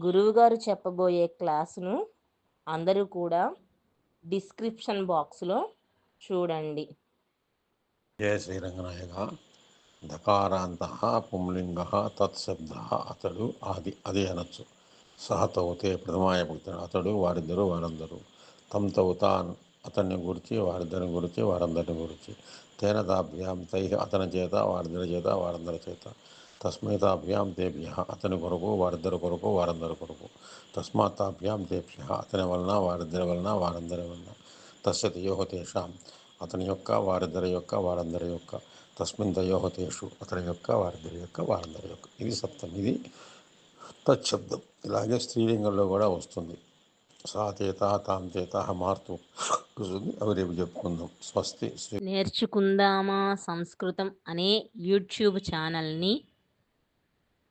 గురువుగారు చెప్పబోయే క్లాసును అందరూ కూడా డిస్క్రిప్షన్ బాక్స్లో చూడండి. జయ శ్రీరంగనాయక. దకారాంత పుంలింగ తత్శబ్ద అతడు ఆది అది అనొచ్చు. సహ తౌతే ప్రథమాయ భక్తుడు అతడు వారిద్దరు వారందరూ. తమ్ తౌతాన్ అతన్ని గురించి వారిద్దరిని గురించి వారందరిని గురించి. తేన తాభ్యాం తై అతని చేత వారిద్దరి చేత వారందరి చేత. తస్మైతాభ్యాం దేభ్య తేభ్య అతని కొరకు వారిద్దరి కొరకు వారందరి కొరకు. తస్మాత్తాభ్యాం దేభ్య తేభ్య అతని వలన వారిద్దరి వలన వారందరి వలన. తస్య తయోహ తేషాం. అతని యొక్క వారిద్దరి యొక్క వారందరి యొక్క. తస్మిన్ తయోహ తేషు. అతని యొక్క వారిద్దరి యొక్క వారందరి యొక్క. ఇది సప్తం. ఇది తచ్చబ్దం ఇలాగే స్త్రీలింగంలో కూడా వస్తుంది. సా చేత తాం చేత మారుతూ. అవి రేపు చెప్పుకుందాం. స్వస్తి నేర్చుకుందామా సంస్కృతం అనే యూట్యూబ్ ఛానల్ని